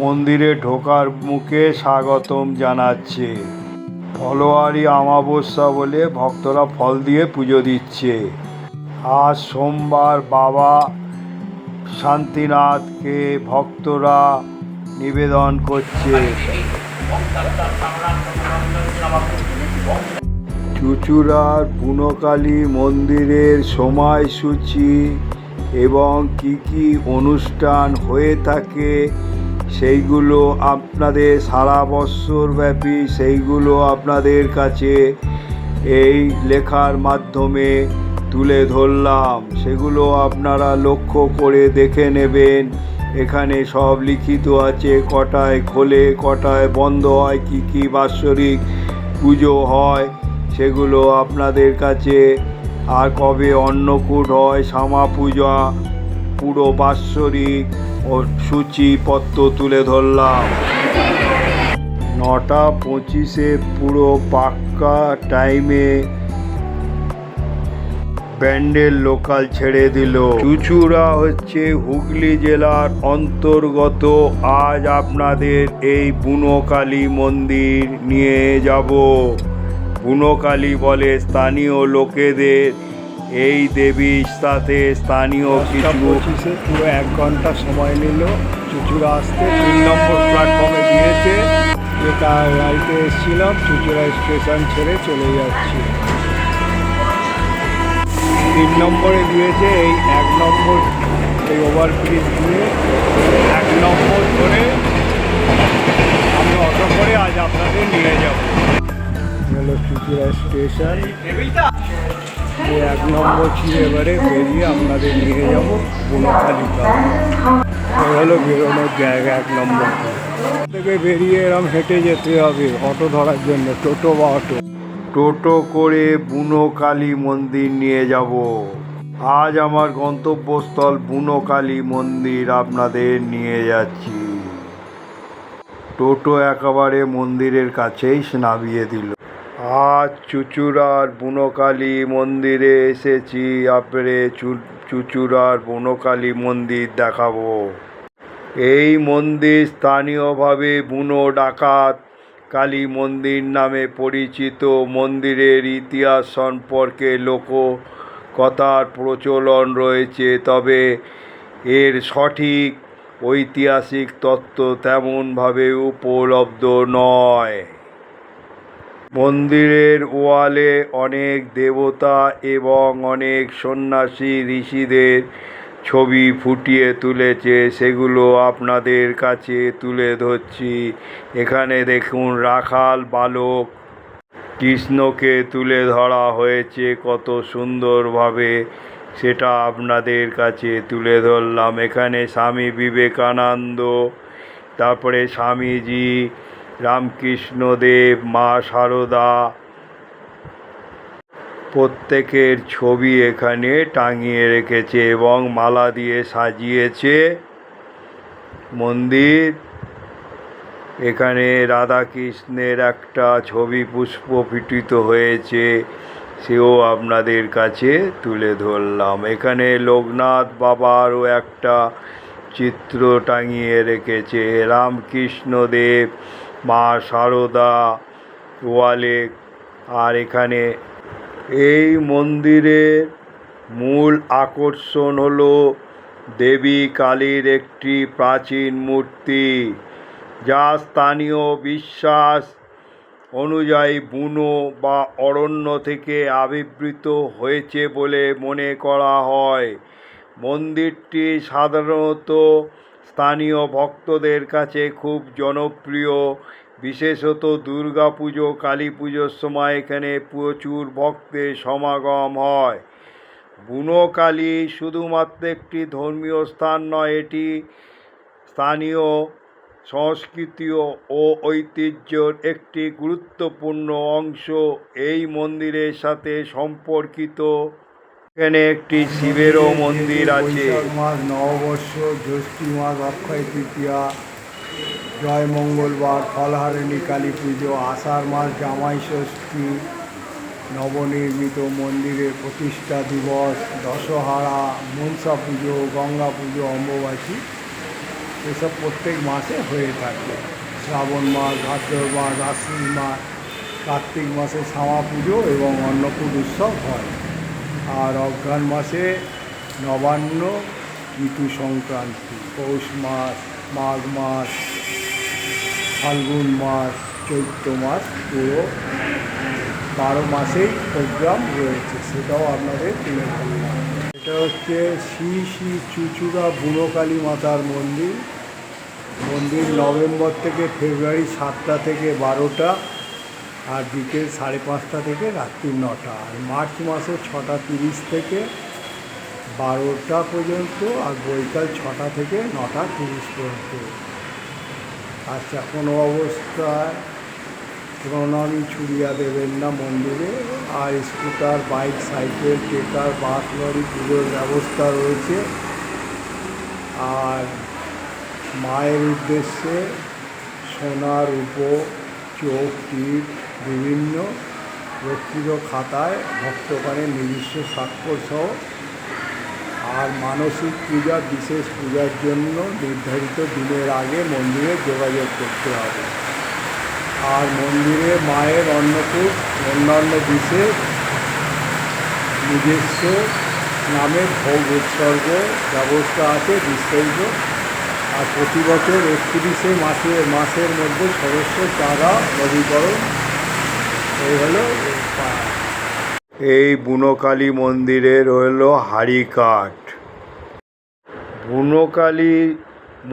মন্দিরে ঢোকার মুখে স্বাগতম জানাচ্ছে। ফলোয়ারি অমাবস্যা বলে ভক্তরা ফল দিয়ে পুজো দিচ্ছে। আজ সোমবার বাবা শান্তিনাথকে ভক্তরা নিবেদন করছে। চুচুড়ার বুনকালী মন্দিরের সময়সূচি এবং কি কি অনুষ্ঠান হয়ে থাকে, সেইগুলো আপনাদের সারা বৎসর ব্যাপী সেইগুলো আপনাদের কাছে এই লেখার মাধ্যমে তুলে ধরলাম। সেগুলো আপনারা লক্ষ্য করে দেখে নেবেন। এখানে সব লিখিত আছে, কটায় খোলে, কটায় বন্ধ হয়, কি কি বাৎসরিক পুজো হয়, সেগুলো আপনাদের কাছে আর কবে অন্নকূট হয় শ্যামা পূজা, পুরো বাৎসরিক ও সূচিপত্র তুলে ধরলাম। নটা পঁচিশে পুরো পাক্কা টাইমে ব্যান্ডেল লোকাল ছেড়ে দিল। চুচুড়া হচ্ছে হুগলি জেলার অন্তর্গত। আজ আপনাদের এই বুনোকালী মন্দির নিয়ে যাব। বুনোকালী বলে স্থানীয় লোকেদের। এই দেবীর সাথে স্থানীয় কিছু পঁচিশে পুরো এক ঘণ্টা সময় নিল। চুচুড়া আসতে তিন নম্বর প্ল্যাটফর্মে দিয়েছে যেটা গাড়িতে এসেছিলাম চুচুড়া স্টেশন ছেড়ে চলে যাচ্ছি। তিন নম্বরে দিয়েছে এই এক নম্বর এই ওভারব্রিজ দিয়ে। এক নম্বর ধরে আমি অটো করে আজ আপনাদের নিয়ে যাব। হলো চুচুড়া স্টেশন। এক নম্বর এবারে বেরিয়ে আপনাদের নিয়ে যাব বুনোখালি এই হলো বেরোনোর জায়গা এক নম্বর। থেকে বেরিয়ে এরম হেঁটে যেতে হবে, অটো ধরার জন্য, টোটো বা অটো। টোটো করে বুনো কালী মন্দির নিয়ে যাব। আজ আমার গন্তব্যস্থল বুনো কালী মন্দির, আপনাদের নিয়ে যাচ্ছি। টোটো একেবারে মন্দিরের কাছেই নামিয়ে দিল। আজ চুচুড়ার বুনোকালী মন্দিরে এসেছি, আপরে চুচুড়ার বুনোকালী মন্দির দেখাবো। এই মন্দির স্থানীয়ভাবে বুনো ডাকাত কালী মন্দির নামে পরিচিত। মন্দিরের ইতিহাস সম্পর্কে লোক কথার প্রচলন রয়েছে, তবে এর সঠিক ঐতিহাসিক তত্ত্ব তেমনভাবে উপলব্ধ নয়। মন্দিরের ওয়ালে অনেক দেবতা এবং অনেক সন্ন্যাসী ঋষিদের ছবি ফুটিয়ে তুলেছে, সেগুলো আপনাদের কাছে তুলে ধরছি। এখানে দেখুন, রাখাল বালক কৃষ্ণকে তুলে ধরা হয়েছে, কত সুন্দরভাবে সেটা আপনাদের কাছে তুলে ধরলাম। এখানে স্বামী বিবেকানন্দ, তারপরে স্বামীজি রামকৃষ্ণদেব, মা সারদা। প্রত্যেকের ছবি এখানে টাঙিয়ে রেখেছে এবং মালা দিয়ে সাজিয়েছে। মন্দির। এখানে রাধাকৃষ্ণের একটা ছবি পুষ্প ফিটিত হয়েছে, সেও আপনাদের কাছে তুলে ধরলাম। এখানে লোকনাথ বাবারও একটা চিত্র টাঙিয়ে রেখেছে, রামকৃষ্ণদেব। মা সারদা ওয়ালে। আর এখানে এই মন্দিরের মূল আকর্ষণ হল দেবী কালীর একটি প্রাচীন মূর্তি, যা স্থানীয় বিশ্বাস অনুযায়ী বুনো বা অরণ্য থেকে আবির্ভূত হয়েছে বলে মনে করা হয়। মন্দিরটি সাধারণত স্থানীয় ভক্তদের কাছে খুব জনপ্রিয়। বিশেষত দুর্গা পুজো, কালী পুজোর সময় এখানে প্রচুর ভক্তের সমাগম হয়। বুনোকালী শুধুমাত্র একটি ধর্মীয় স্থান নয়, এটি স্থানীয় সংস্কৃতি ও ঐতিহ্যর একটি গুরুত্বপূর্ণ অংশ। এই মন্দিরের সাথে সম্পর্কিত এখানে একটি শিবেরও মন্দির আছে। মাস, নববর্ষ, জ্যৈষ্ঠী মাস, অক্ষয় তৃতীয়া, জয় মঙ্গলবার, ফলহারিণী, কালী পুজো, আষাঢ় মাস, জামাই ষষ্ঠী, নবনির্মিত মন্দিরের প্রতিষ্ঠা দিবস, দশহারা, মনসা পুজো, গঙ্গা পুজো, অম্বুবাচী। এসব প্রত্যেক মাসে হয়ে থাকে। শ্রাবণ মাস, ভাদ্র মাস, আশ্বিন মাস, কার্তিক মাসে শ্যামা পুজো এবং অন্নকূট উৎসব হয়। আর অজ্ঞান মাসে নবান্ন ঋতু সংক্রান্তি, পৌষ মাস, মাঘ মাস, ফাল্গুন মাস, চৈত্র মাস পুরো বারো মাসেই প্রোগ্রাম রয়েছে। সেটাও আপনাদের তুলে ধরলাম। এটা হচ্ছে শ্রী শ্রী চুচুড়া বুড়োকালী মাতার মন্দির। মন্দির নভেম্বর থেকে ফেব্রুয়ারি সাতটা থেকে বারোটা। আর বিকেল সাড়ে পাঁচটা থেকে রাত্রি নটা। আর মার্চ মাসে ছটা তিরিশ থেকে বারোটা পর্যন্ত আর বৈকাল ছটা থেকে নটা তিরিশ পর্যন্ত। আচ্ছা কোনো অবস্থায় প্রণামী ছুড়িয়া দেবেন না মন্দিরে। আর scooter, bike, cycle trekker bus, lorry, পুজোর ব্যবস্থা রয়েছে। আর মায়ের উদ্দেশ্যে সোনার উপ চোখ টিপ বিভিন্ন রক্ষিত খাতায় ভক্তগণের নিজস্ব স্বাক্ষর সহ আর মানসিক পূজা, বিশেষ পূজার জন্য নির্ধারিত দিনের আগে মন্দিরে যোগাযোগ করতে হবে। আর মন্দিরে মায়ের অন্নকূট অন্যান্য বিশেষ নিজস্ব নামে ভোগ উৎসর্গ ব্যবস্থা আছে বিস্তারিত আর প্রতি বছর একত্রিশে মাসে, মাসের মধ্যে সদস্য চাঁদা নবীকরণ এই হলো এই বুনোকালী মন্দিরে রইল হাড়িকাঠ। বুনোকালী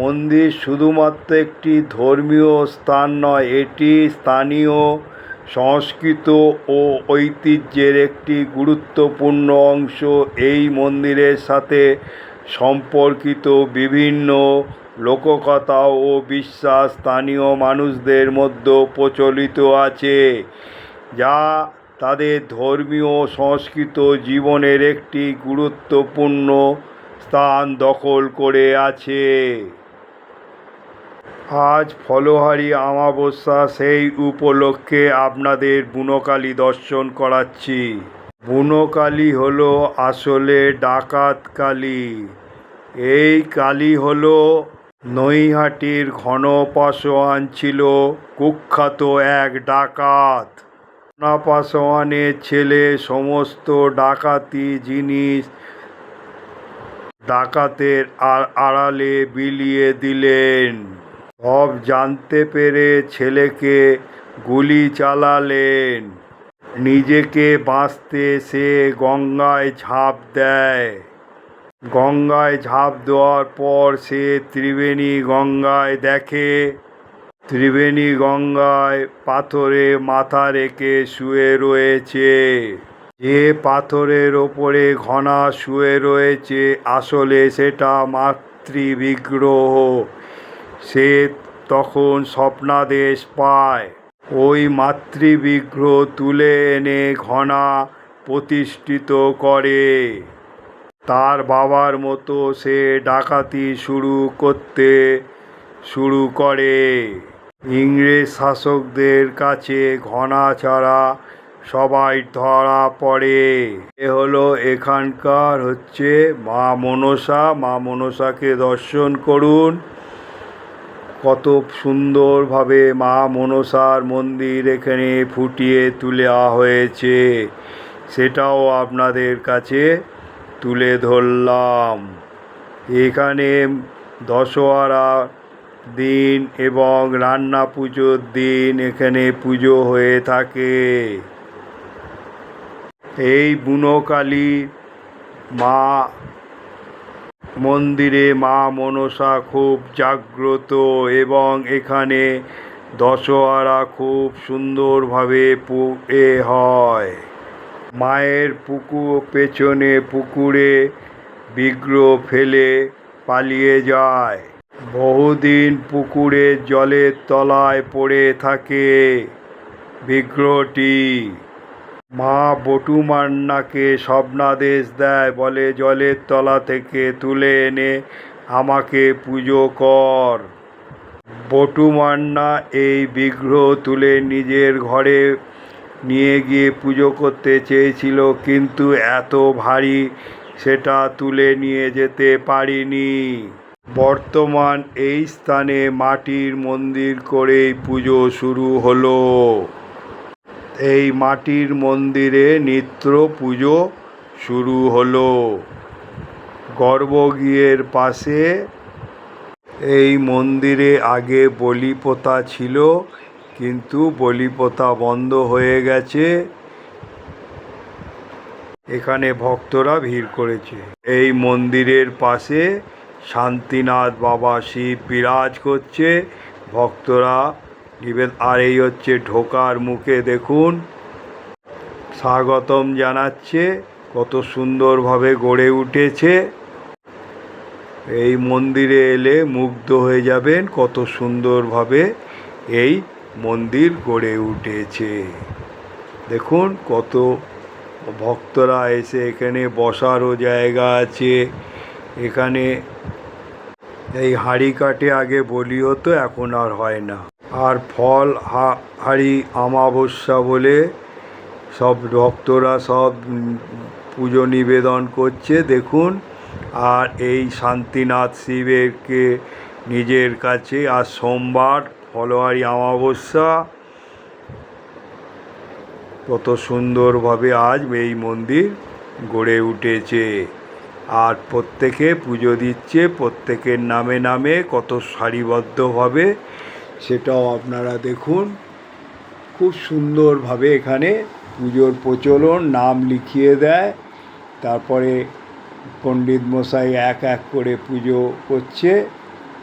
মন্দির শুধুমাত্র একটি ধর্মীয় স্থান নয়, এটি স্থানীয় সংস্কৃত ও ঐতিহ্যের একটি গুরুত্বপূর্ণ অংশ। এই মন্দিরের সাথে সম্পর্কিত বিভিন্ন লোককথা ও বিশ্বাস স্থানীয় মানুষদের মধ্যে প্রচলিত আছে। যা তাদের ধর্মীয়, সংস্কৃত জীবনের একটি গুরুত্বপূর্ণ স্থান দখল করে আছে। আজ ফলোহারি আমাবস্যা সেই উপলক্ষে আপনাদের বুনোকালী দর্শন করাচ্ছি। বুনোকালী হলো আসলে ডাকাত কালী। এই কালী হলো নৈহাটির ঘন পাশোয়ান ছিল, কুখ্যাত এক ডাকাত। ঘন পাশোয়ানের ছেলে, সমস্ত ডাকাতি জিনিস ডাকাতের আড়ালে বিলিয়ে দিলেন। সব জানতে পেরে ছেলেকে গুলি চালালেন। নিজেকে বাঁচতে সে গঙ্গায় ঝাঁপ দেয়। গঙ্গায় ঝাঁপ দেওয়ার পর সে ত্রিবেণী গঙ্গায় দেখে ত্রিবেণী গঙ্গায় পাথরে মাথা রেখে শুয়ে রয়েছে। যে পাথরের ওপরে ঘনা শুয়ে রয়েছে, আসলে সেটা মাতৃবিগ্রহ। সে তখন স্বপ্নাদেশ পায়। ওই মাতৃবিগ্রহ তুলে এনে ঘনা প্রতিষ্ঠিত করে। তার বাবার মতো সে ডাকাতি শুরু করতে শুরু করে। ইংরেজ শাসকদের কাছে ঘনা ছাড়া সবাই ধরা পড়ে। এ হলো এখানকার হচ্ছে মা মনসা। মা মনসাকে দর্শন করুন। কত সুন্দরভাবে মা মনসার মন্দির এখানে ফুটিয়ে তুলে হয়েছে। সেটাও আপনাদের কাছে তুলে ধরলাম। এখানে দশহরা দিন এবং রান্না পুজোর দিন এখানে পুজো হয়ে থাকে। এই বুনোকালী মা মন্দিরে মা মনসা খুব জাগ্রত এবং এখানে দশহরা খুব সুন্দরভাবে এ হয়। মায়ের পুকুর পেছনে পুকুরে বিগ্রহ ফেলে পালিয়ে যায়। বহুদিন পুকুরের জলের তলায় পড়ে থাকে বিগ্রহটি। মা বটুমান্নাকে স্বপ্নাদেশ দেয়, বলে, জলের তলা থেকে তুলে এনে আমাকে পুজো কর। বটুমান্না এই বিগ্রহ তুলে নিজের ঘরে নিয়ে গিয়ে পুজো করতে চেয়েছিল, কিন্তু এত ভারী সেটা তুলে নিয়ে যেতে পারিনি। বর্তমান এই স্থানে মাটির মন্দির করেই পুজো শুরু হলো। এই মাটির মন্দিরে নিত্য পুজো শুরু হলো। গর্ভগৃহের পাশে এই মন্দিরে আগে বলিপোতা ছিল, কিন্তু বলিপোতা বন্ধ হয়ে গেছে। এখানে ভক্তরা ভিড় করেছে। এই মন্দিরের পাশে শান্তিনাথ বাবা শিব বিরাজ করছে। ভক্তরা নিবেদ, আর এই হচ্ছে ঢোকার মুখে দেখুন। স্বাগতম জানাচ্ছে, কত সুন্দরভাবে গড়ে উঠেছে। এই মন্দিরে এলে মুগ্ধ হয়ে যাবেন, কত সুন্দরভাবে এই মন্দির গড়ে উঠেছে। দেখুন, কত ভক্তরা এসে এখানে বসারও জায়গা আছে। এখানে এই হাঁড়ি কাটে আগে বলি হতো এখন আর হয় না। আর ফল হাঁড়ি আমাবস্যা বলে সব ভক্তরা সব পুজো নিবেদন করছে, দেখুন। আর এই শান্তিনাথ শিবেরকে নিজের কাছে, আর সোমবার ফলোয়ারি আমাবস্যা কত সুন্দরভাবে আজ এই মন্দির গড়ে উঠেছে। আর প্রত্যেকে পুজো দিচ্ছে, প্রত্যেকের নামে নামে কত সারিবদ্ধভাবে, সেটাও আপনারা দেখুন। খুব সুন্দরভাবে এখানে পুজোর প্রচলন, নাম লিখিয়ে দেয়। তারপরে পণ্ডিত মশাই এক এক করে পুজো করছে,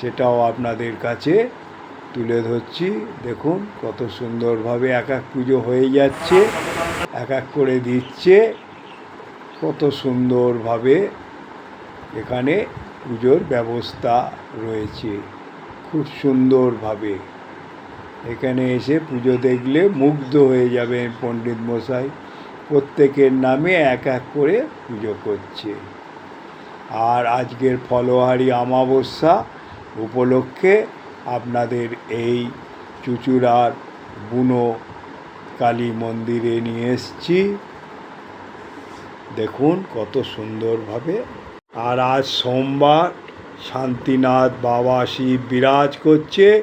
সেটাও আপনাদের কাছে তুলে ধরছি। দেখুন কত সুন্দরভাবে এক এক পুজো হয়ে যাচ্ছে, এক এক করে দিচ্ছে। কত সুন্দরভাবে এখানে পুজোর ব্যবস্থা রয়েছে খুব সুন্দরভাবে। এখানে এসে পুজো দেখলে মুগ্ধ হয়ে যাবেন পণ্ডিত মশাই। প্রত্যেকের নামে এক এক করে পুজো করছে। আর আজকের ফলোহারি অমাবস্যা উপলক্ষে আপনাদের এই চুচুড়ার বুনো কালী মন্দিরে নিয়ে এসছি। দেখুন কত সুন্দরভাবে আর আজ সোমবার শান্তিনাথ বাবা শিব বিরাজ করছে।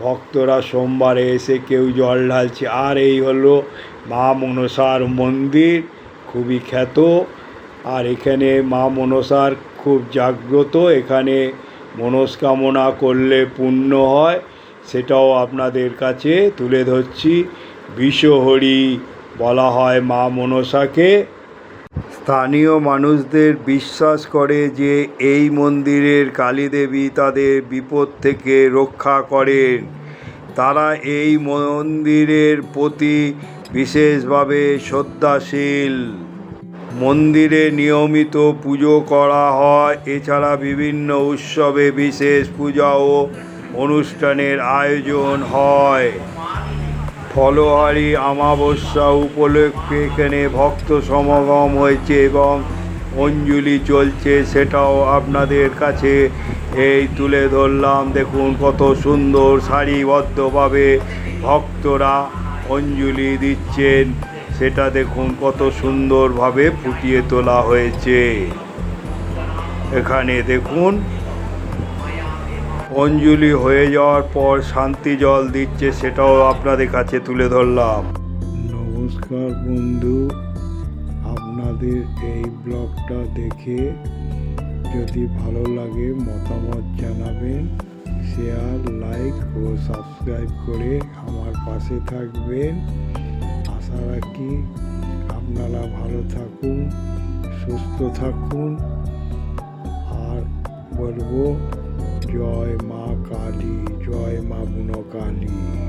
ভক্তরা সোমবারে এসে কেউ জল ঢালছে। আর এই হলো মা মনসার মন্দির, খুবই খ্যাত। আর এখানে মা মনসার খুব জাগ্রত। এখানে মনস্কামনা করলে পূর্ণ হয়, সেটাও আপনাদের কাছে তুলে ধরছি। বিষহরি বলা হয় মা মনসাকে। স্থানীয় মানুষদের বিশ্বাস করে যে এই মন্দিরের কালীদেবী তাদের বিপদ থেকে রক্ষা করেন। তারা এই মন্দিরের প্রতি বিশেষভাবে শ্রদ্ধাশীল। মন্দিরে নিয়মিত পুজো করা হয়, এছাড়া বিভিন্ন উৎসবে বিশেষ পূজা ও অনুষ্ঠানের আয়োজন হয়। ফলোহারি অমাবস্যা উপলক্ষে এখানে ভক্ত সমাগম হয়েছে এবং অঞ্জলি চলছে সেটাও আপনাদের কাছে এই তুলে ধরলাম। দেখুন কত সুন্দর সারিবদ্ধভাবে ভক্তরা অঞ্জলি দিচ্ছেন। সেটা দেখুন কত সুন্দরভাবে ফুটিয়ে তোলা হয়েছে। এখানে দেখুন অঞ্জলি হয়ে যাওয়ার পর শান্তি জল দিচ্ছে, সেটাও আপনাদের কাছে তুলে ধরলাম। নমস্কার বন্ধু, আপনাদের এই ব্লগটা দেখে যদি ভালো লাগে মতামত জানাবেন শেয়ার লাইক ও সাবস্ক্রাইব করে আমার পাশে থাকবেন। আশা রাখি আপনারা ভালো থাকুন, সুস্থ থাকুন। আর বলব জয় মা কালী জয় মা বুনো কালী।